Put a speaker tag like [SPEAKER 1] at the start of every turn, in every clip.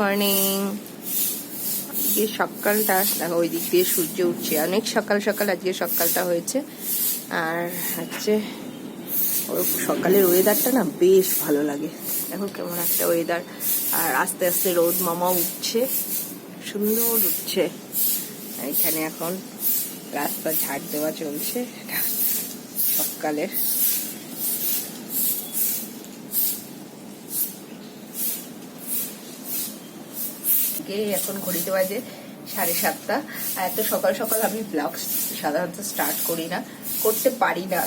[SPEAKER 1] Morning আজকে সকালটা, দেখো ওই দিক দিয়ে সূর্য উঠছে। অনেক সকাল সকাল আজকে সকালটা হয়েছে। আর হচ্ছে সকালের ওয়েদারটা না বেশ ভালো লাগে। দেখো কেমন একটা ওয়েদার আর আস্তে আস্তে রোদ মামা উঠছে। সুন্দর উঠছে। এখানে এখন রাস্তা ঝাড় দেওয়া চলছে। সকালের থেকে এখন ঘড়িতে বাজে সাড়ে সাতটা। এত সকাল সকাল আমি ব্লগ সাধারণত স্টার্ট করি না। করতে পারি না।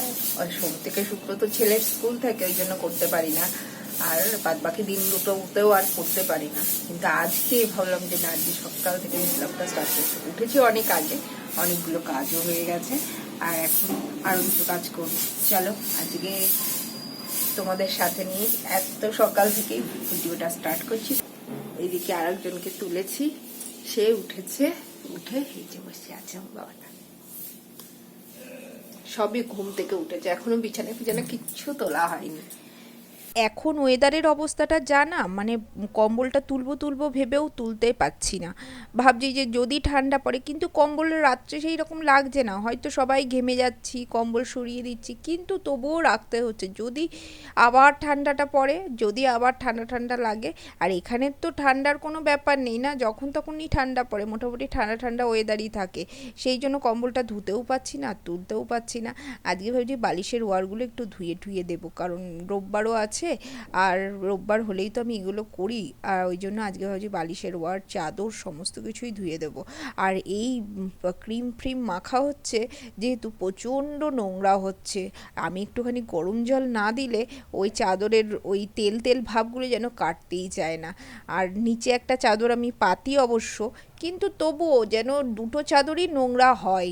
[SPEAKER 1] সোম থেকে শুক্র তো ছেলের স্কুল থাকে, ওই জন্য করতে পারি না। আর বাদ বাকি দিন দুটোতেও আর করতে পারি না। কিন্তু আজকে ভাবলাম যে, না, আজকে সকাল থেকে ব্লগটা স্টার্ট করছি। উঠেছি অনেক আগে, অনেকগুলো কাজও হয়ে গেছে। আর এখন আরও কিছু কাজ করব। চলো, আজকে তোমাদের সাথে নিয়ে এত সকাল থেকেই ভিডিওটা স্টার্ট করছি। এইদিকে আরেকজনকে তুলেছি। সে উঠেছে, উঠে এই যে বসে আছে বাবাটা। সবই ঘুম থেকে উঠেছে। এখনও বিছানা ফিছানা কিচ্ছু তোলা হয়নি।
[SPEAKER 2] এখন ওয়েদারের অবস্থাটা যা না মানে কম্বলটা তুলবো তুলবো ভেবেও তুলতে পাচ্ছি না। ভাবছি যে যদি ঠান্ডা পড়ে, কিন্তু কম্বল রাত্রে সেই রকম লাগছে না। হয়তো সবাই ঘেমে যাচ্ছি, কম্বল সরিয়ে দিচ্ছি, কিন্তু তবুও রাখতে হচ্ছে। যদি আবার ঠান্ডাটা পড়ে, যদি আবার ঠান্ডা ঠান্ডা লাগে, আর এখানে তো ঠান্ডার কোনো ব্যাপার নেই না, যখন তখনই ঠান্ডা পড়ে, মোটামুটি ঠান্ডা ঠান্ডা ওয়েদারই থাকে। সেই জন্য কম্বলটা ধুতেও পাচ্ছি না, তুলতেও পাচ্ছি না। আজকে ভাবছি বালিশের ওয়ারগুলো একটু ধুয়ে ধুয়ে দেবো, কারণ রোববারও আছে আর রোববার হলেই তো আমি এগুলো করি। আর ওই জন্য আজকে ভাবছি বালিশের ওয়ার, চাদর, সমস্ত কিছুই ধুয়ে দেবো। আর এই ক্রিম ফ্রিম মাখা হচ্ছে, যেহেতু প্রচণ্ড নোংরা হচ্ছে। আমি একটুখানি গরম জল না দিলে ওই চাদরের ওই তেল তেল ভাবগুলো যেন কাটতেই চায় না। আর নিচে একটা চাদর আমি পাতি অবশ্য, কিন্তু তবুও যেন দুটো চাদরই নোংরা হয়।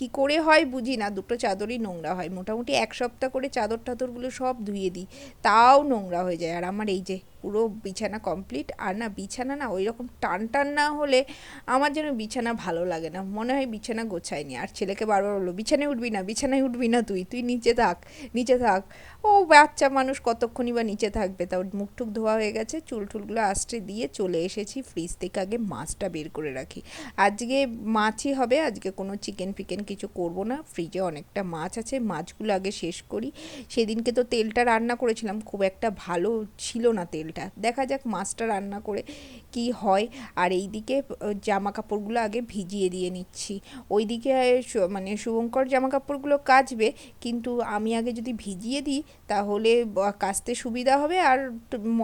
[SPEAKER 2] কি করে হয় বুঝি না। দুটো চাদরই নোংরা হয়। মোটামুটি এক সপ্তাহ করে চাদর টাদরগুলো সব ধুয়ে দিই। তাও নোংরা হয়ে যায়। আর আমার এই যে পুরো বিছানা কমপ্লিট আর না বিছানা না ওই রকম টান টান না হলে আমার যেন বিছানা ভালো লাগে না। মনে হয় বিছানা গোছায়নি। আর ছেলেকে বারবার বলল, বিছানায় উঠবি না, বিছানায় উঠবি না তুই তুই নিচে থাক নিচে থাক। ও বাচ্চা মানুষ কতক্ষণই বা নিচে থাকবে? তাও মুখ টুক ধোয়া হয়ে গেছে চুল টুলগুলো আস্তে দিয়ে চলে এসেছি। ফ্রিজ থেকে আগে মাছটা বের করে রাখি। আজকে মাছই হবে, আজকে কোনো চিকেন ফিকেন কিছু করব না। ফ্রিজে অনেকটা মাছ আছে, মাছগুলো আগে শেষ করি। সেদিনকে তো তেলটা রান্না করেছিলাম, খুব একটা ভালো ছিল না তেলটা দেখা যাক মাছটা রান্না করে কি হয়। আর এই দিকে জামা কাপড়গুলো আগে ভিজিয়ে দিয়ে নিচ্ছি। ওইদিকে সু- মানে শুভঙ্কর জামা কাপড়গুলো কাচবে, কিন্তু আমি আগে যদি ভিজিয়ে দিই, তাহলে কাচতে সুবিধা হবে আর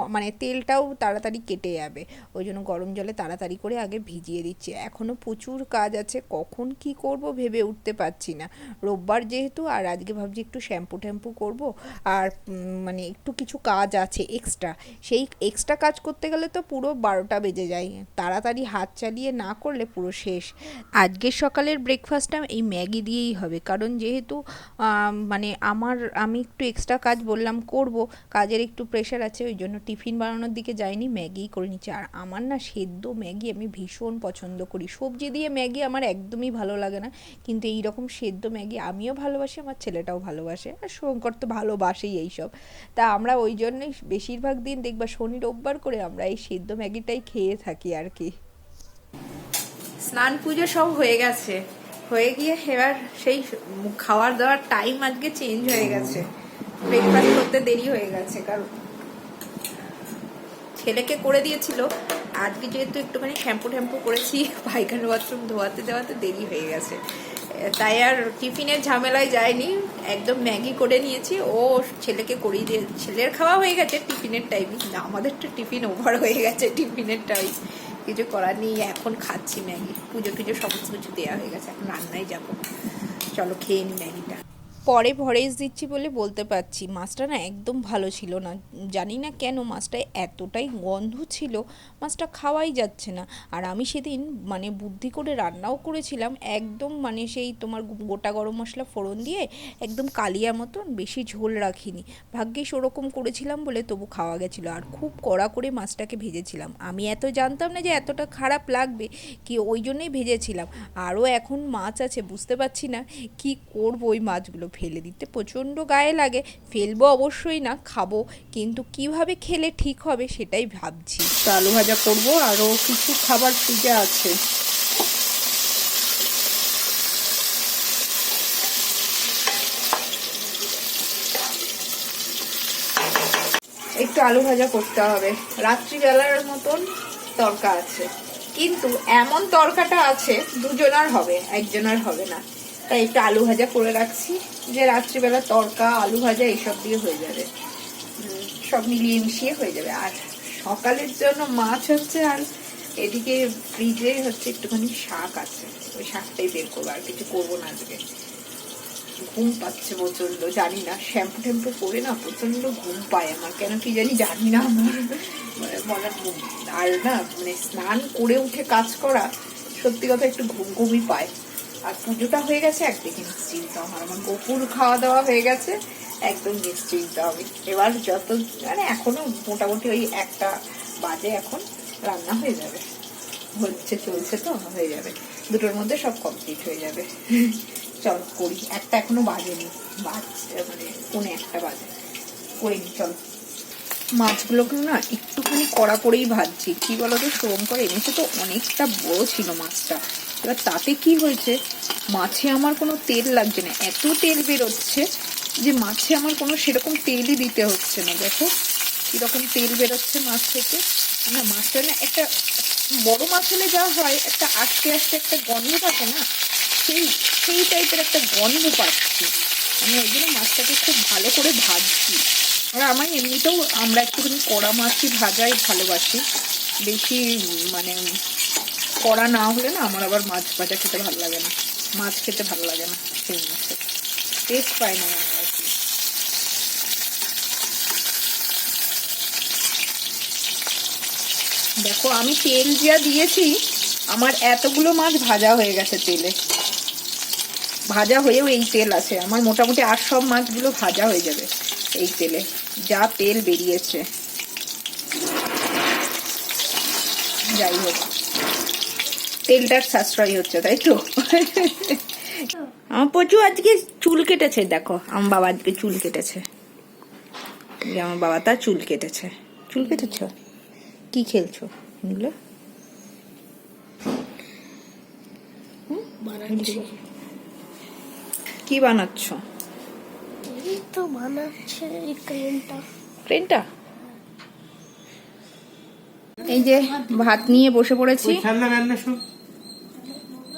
[SPEAKER 2] মানে তেলটাও তাড়াতাড়ি কেটে যাবে। ওই জন্য গরম জলে তাড়াতাড়ি করে আগে ভিজিয়ে দিচ্ছি। এখনও প্রচুর কাজ আছে, কখন কি করব ভেবে উঠতে পারছি না। রোববার যেহেতু, আর আজকে ভাবছি একটু শ্যাম্পু ট্যাম্পু করব। আর মানে একটু কিছু কাজ আছে, এক্সট্রা। সেই এক্সট্রা কাজ করতে গেলে তো পুরো বারোটা বেজে যায়। তাড়াতাড়ি হাত চালিয়ে না করলে পুরো শেষ। আজকের সকালের ব্রেকফাস্টটা এই ম্যাগি দিয়েই হবে। কারণ যেহেতু মানে আমার, আমি একটু এক্সট্রা কাজ বললাম করব, কাজের একটু প্রেশার আছে, ওই জন্য টিফিন বানানোর দিকে যাইনি, ম্যাগিই করে নিচ্ছি। আর আমার না সেদ্ধ ম্যাগি আমি ভীষণ পছন্দ করি। সবজি দিয়ে ম্যাগি আমার একদমই ভালো লাগে না। কিন্তু এই রকম সেদ্ধ ম্যাগি আমিও ভালোবাসি, আমার ছেলেটাও ভালোবাসে। আর শঙ্কর তো ভালোবাসেই এইসব। তা আমরা ওই জন্যই বেশিরভাগ দিন দেখবা শনি রোববার করে আমরা এই সেদ্ধ ম্যাগিটাই খেয়ে থাকি আর কি।
[SPEAKER 1] স্নান পুজো সব হয়ে গেছে। হয়ে গিয়ে এবার সেই খাওয়ার দাওয়ার টাইম আজকে চেঞ্জ হয়ে গেছে। ব্রেকফাস্ট করতে দেরি হয়ে গেছে কারণ ছেলেকে করে দিয়েছিল। আজকে যেহেতু একটুখানি শ্যাম্পু ট্যাম্পু করেছি, পায়খানা বাথরুম ধোয়াতে দেওয়াতে দেরি হয়ে গেছে। তাই আর টিফিনের ঝামেলায় যায়নি। একদম ম্যাগি করে নিয়েছি। ও ছেলেকে করিয়ে দিয়ে, ছেলের খাওয়া হয়ে গেছে টিফিনের টাইমই না আমাদের তো টিফিন ওভার হয়ে গেছে টিফিনের টাইম কিছু করার নেই, এখন খাচ্ছি ম্যাগি। পুজো টুজো সমস্ত কিছু দেওয়া হয়ে গেছে। এখন রান্নায় যাব। চলো খেয়ে নি ম্যাগিটা।
[SPEAKER 2] পরে ভরেস দিচ্ছি বলে বলতে পারছি। মাছটা না একদম ভালো ছিল না। জানি না কেন মাছটা এতটাই গন্ধ ছিল, মাছটা খাওয়াই যাচ্ছে না। আর আমি সেদিন মানে বুদ্ধি করে রান্নাও করেছিলাম, একদম মানে সেই তোমার গোটা গরম মশলা ফোড়ন দিয়ে একদম কালিয়ার মতন বেশি ঝোল রাখিনি। ভাগ্যিস ওরকম করেছিলাম বলে তবু খাওয়া গেছিল। আর খুব কড়া করে মাছটাকে ভেজেছিলাম। আমি এত জানতাম না যে এতটা খারাপ লাগবে কি ওই জন্যই ভেজেছিলাম। আরও এখন মাছ আছে, বুঝতে পারছি না কি করব ওই মাছগুলো।
[SPEAKER 3] ফেলে দিতে প্রচণ্ড গায়ে লাগে। ফেলব অবশ্যই না, খাব। কিন্তু কীভাবে খেলে ঠিক হবে সেটাই ভাবছি।
[SPEAKER 2] আলু ভাজা করব আরও কিছু খাবার ফ্রিজে আছে। একটু আলু ভাজা করতে হবে। রাত্রিবেলার মতন তরকা আছে। কিন্তু এমন তরকাটা আছে, দুজনার হবে, একজনের হবে না। তাই একটু আলু ভাজা করে রাখছি। যে রাত্রিবেলা তরকা, আলু ভাজা, এইসব দিয়ে হয়ে যাবে। সব মিলিয়ে মিশিয়ে হয়ে যাবে। আর সকালের জন্য মাছ হচ্ছে, আর এদিকে ফ্রিজে হচ্ছে একটুখানি শাক আছে। ওই শাকটাই বের করব, আর কিছু করব না আজকে। ঘুম পাচ্ছে প্রচণ্ড জানি না, শ্যাম্পু ট্যাম্পু করে না প্রচণ্ড ঘুম পায় আমার। কেন কি জানি জানি না আমার। মানে মনে ঘুম আর না মানে স্নান করে উঠে কাজ করা, সত্যি কথা একটু ঘুম ঘুমই পায়। আর পুজোটা হয়ে গেছে একদিকে নিশ্চিন্ত আমার আমার গোপুর খাওয়া দাওয়া হয়ে গেছে, একদম নিশ্চিন্ত আমি এবার যত মানে এখনও মোটামুটি ওই একটা বাজে এখন, রান্না হয়ে যাবে। হচ্ছে, চলছে তো, হয়ে যাবে। দুটোর মধ্যে সব কমপ্লিট হয়ে যাবে। চল করি। একটা এখনও বাজেনি। বাজ মানে পৌনে একটা বাজে। করিনি চল। মাছগুলোকে না একটুখানি কড়া করেই ভাজছি। কি বলতো শ্রম করে এনেছে তো অনেকটা বড় ছিল মাছটা। এবার তাতে কি হয়েছে? মাছে আমার কোনো তেল লাগছে না। এত তেল বেরোচ্ছে যে মাছে আমার কোনো সেরকম তেলই দিতে হচ্ছে না। দেখো কীরকম তেল বেরোচ্ছে মাছ থেকে। না, মাছটা না একটা বড় মাছ হলে যা হয়, একটা আস্তে আস্তে একটা গন্ধ থাকে না, সেই সেই টাইপের একটা গন্ধ পাচ্ছি। আমি ওই জন্য মাছটাকে খুব ভালো করে ভাজছি। আর আমার এমনিতেও আমরা একটুখানি কড়া মাছই ভাজাই ভালোবাসি। বেশি মানে কড়া না হলে না আমার আবার মাছ ভাজা খেতে ভালো লাগে না। মাছ খেতে ভালো লাগে না সেই মাছের টেস্ট পাই না আমার আর কি। দেখো, আমি তেল যা দিয়েছি, আমার এতগুলো মাছ ভাজা হয়ে গেছে তেলে। ভাজা হয়েও এই তেল আছে। আমার মোটামুটি আর সব মাছগুলো ভাজা হয়ে যাবে এই তেলে। যা তেল বেরিয়েছে। যাই হোক। তেলটার সাশ্রয় হচ্ছে তাই তো? আমার প্রচুর আজকে চুল কেটেছে দেখো আমার বাবা আজকে চুল কেটেছে। যে আমার বাবা তার চুল কেটেছে। চুল কেটেছ? কি খেলছো এগুলো? কি বানাচ্ছ?
[SPEAKER 4] এই তো বানাচ্ছে এই ক্রেনটা
[SPEAKER 2] এই যে ভাত নিয়ে বসে পড়েছি।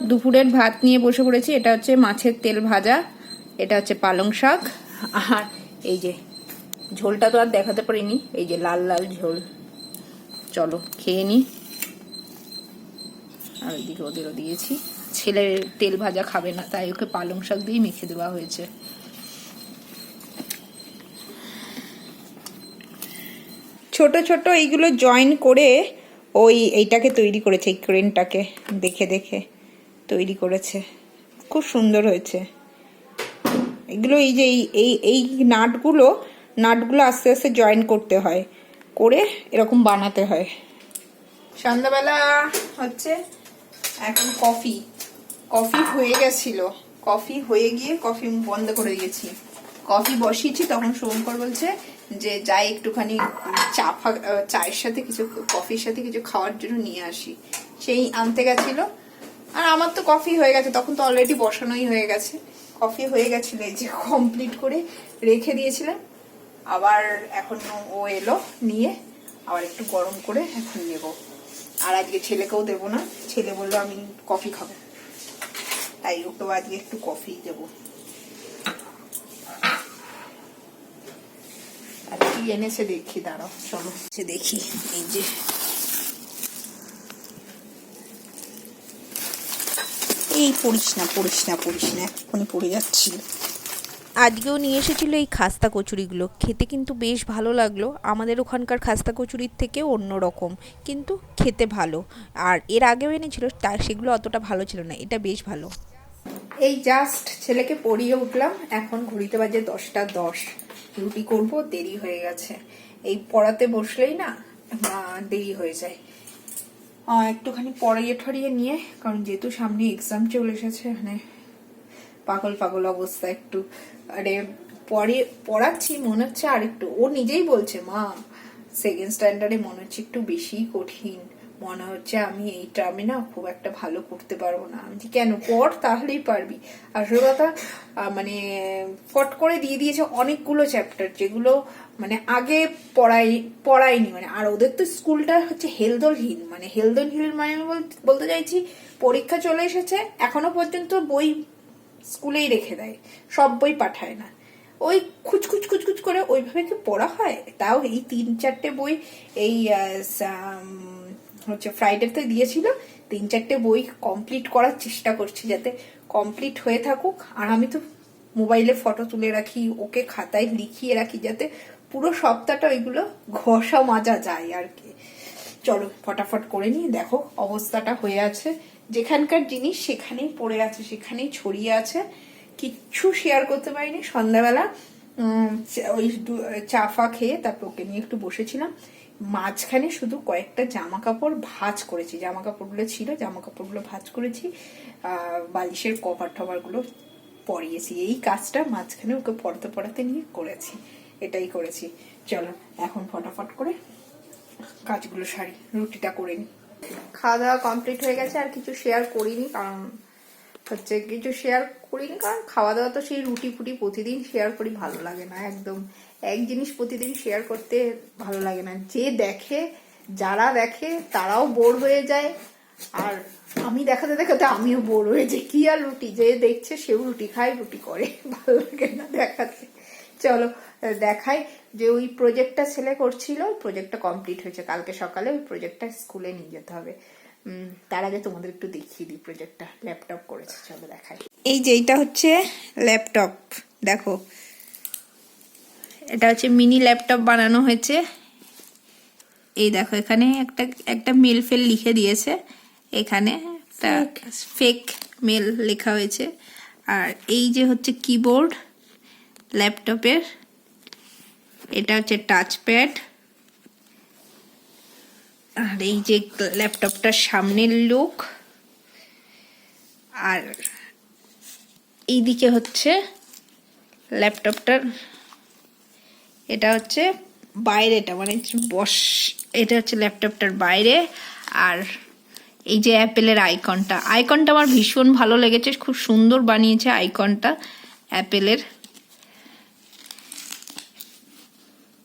[SPEAKER 2] দুপুরের ভাত নিয়ে বসে পড়েছি। এটা হচ্ছে মাছের তেল ভাজা। এটা হচ্ছে পালং শাক। আর এই যে ঝোলটা তো আর দেখাতে পারিনি, এই যে লাল লাল ঝোল। চলো খেয়ে নি। আর ওইদিকে ওদেরও দিয়েছি। ছেলে তেল ভাজা খাবে না, তাই ওকে পালং শাক দিয়ে মেখে দেওয়া হয়েছে। ছোট ছোট এইগুলো জয়েন করে ওই এইটাকে তৈরি করেছে, এই ক্রেনটাকে দেখে দেখে। তৈরি করেছে। খুব সুন্দর হয়েছে। এগুলো এই যে এই এই নাটগুলো নাটগুলো আস্তে আস্তে জয়েন করতে হয়। করে এরকম বানাতে হয়। সন্ধ্যাবেলা হচ্ছে এখন কফি কফি হয়ে গেছিল। কফি হয়ে গিয়ে কফি বন্ধ করে দিয়েছি। কফি বসিয়েছি, তখন শুভঙ্কর বলছে যে, যাই একটুখানি চা ফা- চায়ের সাথে কিছু কফির সাথে কিছু খাওয়ার জন্য নিয়ে আসি। সেই আনতে গেছিল। আর আমার তো কফি হয়ে গেছে, তখন তো অলরেডি বসানোই হয়ে গেছে। কফি হয়ে গেছিল, এই যে কমপ্লিট করে রেখে দিয়েছিলাম। আবার এখন ও এলো নিয়ে, আবার একটু গরম করে এখন নেব। আর আজকে ছেলেকেও দেবো না, ছেলে বলল আমি কফি খাব। তাই ওকেও আজকে একটু কফি দেবো। কি এনেছে দেখি, দাঁড়াও, চলো। দেখি, এই যে এই পড়িস না পড়িস না পড়িস না এক্ষুনি পড়ে যাচ্ছিল
[SPEAKER 3] আজকেও নিয়ে এসেছিল এই খাস্তা কচুরিগুলো। খেতে কিন্তু বেশ ভালো লাগল। আমাদের ওখানকার খাস্তা কচুরির থেকে অন্য রকম কিন্তু খেতে ভালো। আর এর আগেও এনেছিল তা সেগুলো অতটা ভালো ছিল না এটা বেশ ভালো।
[SPEAKER 2] এই জাস্ট ছেলেকে পড়িয়ে উঠলাম এখন ঘড়িতে বাজে দশটা দশ। রুটি করব দেরি হয়ে গেছে। এই পড়াতে বসলেই না দেরি হয়ে যায়। একটুখানি পড়াইয়ে ঠরিয়ে নিয়ে, কারণ যেহেতু সামনে এক্সাম চলে এসেছে মানে পাগল পাগল অবস্থা একটু। আরে পরে পড়াচ্ছি, মনে হচ্ছে আর একটু ও নিজেই বলছে, মা সেকেন্ড স্ট্যান্ডার্ডে মনে হচ্ছে একটু বেশি কঠিন। মনে হচ্ছে আমি এই টার্মে না খুব একটা ভালো করতে পারব না। আমি কেন? পড় তাহলেই পারবি। আসল কথা মানে ফট করে দিয়ে দিয়েছে অনেকগুলো চ্যাপ্টার যেগুলো মানে আগে পড়াই, পড়াইনি। মানে আর ওদের তো স্কুলটা হচ্ছে হেলদোলহীন মানে হেলদোলহীন মানে বলতে- চাইছি, পরীক্ষা চলে এসেছে, এখনও পর্যন্ত বই স্কুলেই রেখে দেয়, সব বই পাঠায় না। ওই খুচখুচ খুচখুচ করে ওইভাবে কি পড়া হয়? তাও এই তিন চারটে বই, এই হচ্ছে ফ্রাইডেতে দিয়েছিল, তিন চারটে বই কমপ্লিট করার চেষ্টা করছি যাতে কমপ্লিট হয়ে থাকুক। আর আমি তো মোবাইলে ফটো তুলে রাখি, ওকে খাতায় লিখিয়ে রাখি যাতে পুরো সপ্তাহটা ওইগুলো ঘষা মাজা যায় আর কি। চলো, ফটাফট করে নিয়ে দেখো অবস্থাটা হয়ে আছে। যেখানকার জিনিস সেখানেই পড়ে আছে, সেখানেই ছড়িয়ে আছে। কিচ্ছু শেয়ার করতে পারিনি। সন্ধ্যাবেলা ওই চা, ফা খেয়ে তারপর ওকে নিয়ে একটু বসেছিলাম। মাঝখানে শুধু কয়েকটা জামা কাপড় ভাঁজ করেছি। জামা কাপড়গুলো ছিল জামা কাপড়গুলো ভাঁজ করেছি বালিশের কভার টভারগুলো পরিয়েছি। এই কাজটা মাঝখানে ওকে পড়াতে পড়াতে নিয়ে করেছি। এটাই করেছি। চলো, এখন ফটাফট করে কাজগুলো সারি, রুটিটা করে নি। খাওয়া দাওয়া কমপ্লিট হয়ে গেছে, আর কিছু শেয়ার করিনি, কারণ হচ্ছে কিছু শেয়ার করিনি, কারণ খাওয়া দাওয়া তো সেই রুটি ফুটি প্রতিদিন শেয়ার করি, ভালো লাগে না, একদম। এক জিনিস প্রতিদিন শেয়ার করতে ভালো লাগে না। যে দেখে, যারা দেখে, তারাও বোর হয়ে যায়। আর আমি দেখাতে দেখাতে আমিও বোর হয়ে যাই। কি আর রুটি? যে দেখছে, সেও রুটি খায়, রুটি করে। ভালো লাগে না দেখাতে। চলো, দেখাই যে ওই প্রজেক্টটা ছেলে করছিল প্রজেক্টটা কমপ্লিট হয়েছে। কালকে সকালে ওই প্রজেক্টটা স্কুলে নিয়ে যেতে হবে। তার আগে তোমাদের একটু দেখিয়ে দিই প্রজেক্টটা ল্যাপটপ করেছে। চলো দেখাই। এই যে এইটা হচ্ছে ল্যাপটপ দেখো এটা হচ্ছে মিনি ল্যাপটপ বানানো হয়েছে। এই দেখো এখানে একটা একটা মেল ফেল লিখে দিয়েছে। এখানে একটা ফেক মেল লেখা হয়েছে। আর এই যে হচ্ছে কিবোর্ড ল্যাপটপের এটা হচ্ছে টাচ প্যাড আর এই যে ল্যাপটপটার সামনের লুক আর এইদিকে হচ্ছে ল্যাপটপটার এটা হচ্ছে বাইরেটা মানে বস, এটা হচ্ছে ল্যাপটপটার বাইরে। আর এই যে অ্যাপেলের আইকনটা আইকনটা আমার ভীষণ ভালো লেগেছে, খুব সুন্দর বানিয়েছে আইকনটা, অ্যাপেলের।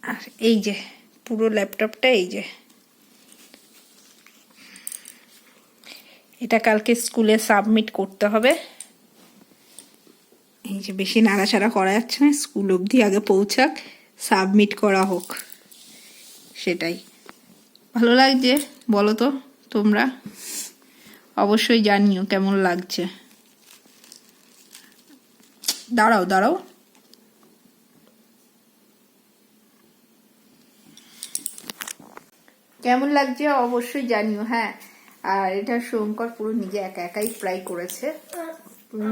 [SPEAKER 2] আর এই যে, পুরো ল্যাপটপটা এই যে। এটা কালকে স্কুলে সাবমিট করতে হবে। এই যে বেশি নাড়াচাড়া করা যাচ্ছে না, স্কুল অবধি আগে পৌঁছাক। সাবমিট করা হোক। সেটাই। ভালো লাগছে? বলো তো, তোমরা। অবশ্যই জানিও কেমন লাগছে। দাঁড়াও দাঁড়াও। কেমন লাগছে? অবশ্যই জানিও হ্যাঁ। আর এটা শঙ্কর পুরো নিজে একা একাই প্রায় করেছে।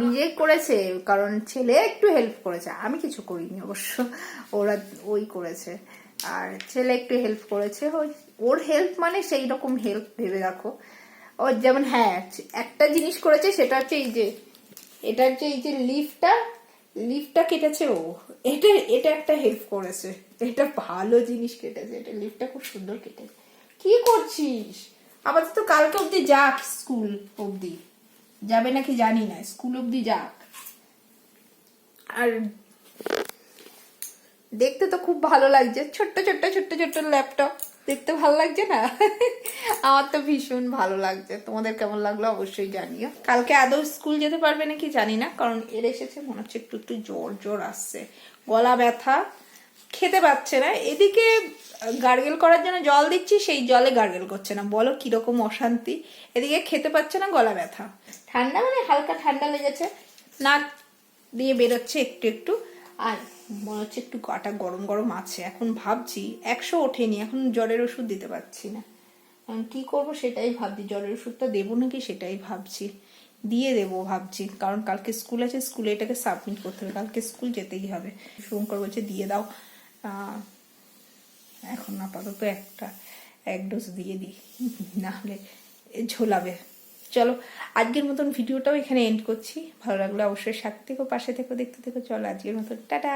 [SPEAKER 2] নিজেই করেছে, কারণ ছেলে একটু হেল্প করেছে। আমি কিছু করিনি অবশ্য, ওরা ওই করেছে। আর ছেলে একটু হেল্প করেছে ওর হেল্প মানে সেই রকম হেল্প ভেবে রাখো ও যেমন হ্যাঁ একটা জিনিস করেছে, সেটা হচ্ছে এই যে, এটা হচ্ছে এই যে লিফটটা লিফটটা কেটেছে ও। এটা এটা একটা হেল্প করেছে। এটা ভালো জিনিস কেটেছে, এটা লিফটটা খুব সুন্দর কেটেছে। কি করছিস? আপাতত কালকে অবধি যাক স্কুল অবধি। যাবে নাকি জানি না, স্কুল অবধি যাক। আর দেখতে তো খুব ভালো লাগছে, ছোট্ট ছোট্ট ছোট্ট ছোট্ট ল্যাপটপ দেখতে ভালো লাগছে না? আমার তো ভীষণ ভালো লাগছে। তোমাদের কেমন লাগল অবশ্যই জানিও। কালকে আদৌ স্কুল যেতে পারবে নাকি জানি না, কারণ এর এসেছে, মনে হচ্ছে একটু একটু জ্বর জ্বর আসছে। গলা ব্যথা খেতে পাচ্ছে না। এদিকে, গার্গেল করার জন্য জল দিচ্ছি, সেই জলে গার্গেল করছে না। বলো কীরকম অশান্তি। এদিকে খেতে পাচ্ছে না, গলা ব্যথা। ঠান্ডা মানে হালকা ঠান্ডা লেগেছে। নাক দিয়ে বেরোচ্ছে একটু একটু। আর মনে হচ্ছে একটু গাটা গরম গরম আছে। এখন ভাবছি, একশো ওঠেনি, এখন জ্বরের ওষুধ দিতে পারছি না। এখন কি করব সেটাই ভাবছি। জ্বরের ওষুধটা দেবো নাকি সেটাই ভাবছি। দিয়ে দেবো ভাবছি। কারণ কালকে স্কুল আছে, স্কুলে এটাকে সাবমিট করতে হবে। কালকে স্কুল যেতেই হবে। শঙ্কর বলছে দিয়ে দাও। এখন আপাতত একটা, এক ডোজ দিয়ে দিই, না হলে ঝোলাবে। চলো, আজকের মতন ভিডিওটাও এখানে এন্ড করছি। ভালো লাগলে অবশ্যই সাথে থেকো, পাশে থেকো, দেখতে থেকো। চলো, আজকের মতন, টাটা!